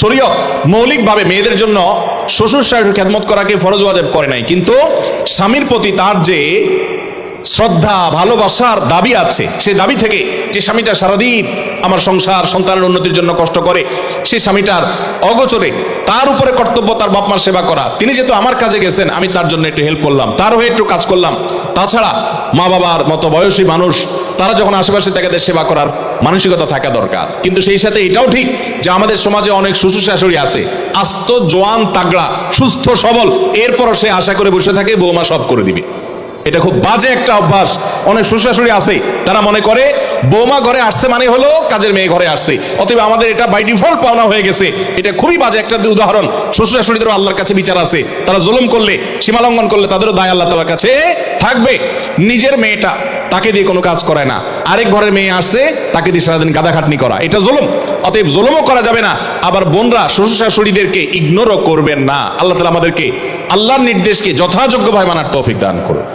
শরীয়ত মৌলিকভাবে মেয়েদের জন্য শ্বশুর শাশুড়ি খেদমত করাকে ফরজ ওয়াজেব করে নাই। কিন্তু স্বামীর প্রতি তার যে শ্রদ্ধা, ভালোবাসার দাবি আছে, সে দাবি থেকে যে স্বামীটা সারাদিন আমার সংসার, সন্তানের উন্নতির জন্য কষ্ট করে সেই স্বামীটার অগোচরে তার উপরে কর্তব্য তার বাপ মার সেবা করা। তিনি যেহেতু আমার কাজে গেছেন, আমি তার জন্য একটু হেল্প করলাম। তার হয়ে একটু কাজ করলাম। তাছাড়া মা বাবার মতো বয়সী মানুষ, তারা যখন আশেপাশে তাদের সেবা করার মানসিকতা থাকা দরকার। কিন্তু সেই সাথে এটাও ঠিক যে আমাদের সমাজে অনেক শ্বশুর শাশুড়ি আছে। আস্ত, জোয়ান, তাগড়া, সুস্থ, সবল, এরপরও সে আশা করে বসে থাকে, বৌমা সব করে দিবে। এটা খুব বাজে একটা অভ্যাস। অনেক শ্বশুরাশুড়ি আছে, তারা মনে করে, বৌমা ঘরে আসছে মানে হলো কাজের মেয়ে ঘরে আসছে। অতএব আমাদের এটা বাই ডিফল্ট পাওনা হয়ে গেছে। এটা খুবই বাজে একটা উদাহরণ। শ্বশুরাশুড়িদেরও আল্লাহর কাছে বিচার আছে। তারা জুলুম করলে সীমালঙ্ঘন করলে তাদেরও দায় আল্লাহ তালার কাছে থাকবে। নিজের মেয়েটা তাকে দিয়ে কোনো কাজ করায় না। আরেক ঘরের মেয়ে আসছে, তাকে দিয়ে সারাদিন গাদা খাটনি করা। এটা জুলুম। অতএব জুলুমও করা যাবে না। আবার বোনরা শ্বশুর শাশুড়িদেরকে ইগনোরও করবেন না। আল্লাহ তালা আমাদেরকে আল্লাহর নির্দেশকে যথাযোগ্যভাবে মানার তৌফিক দান করুন।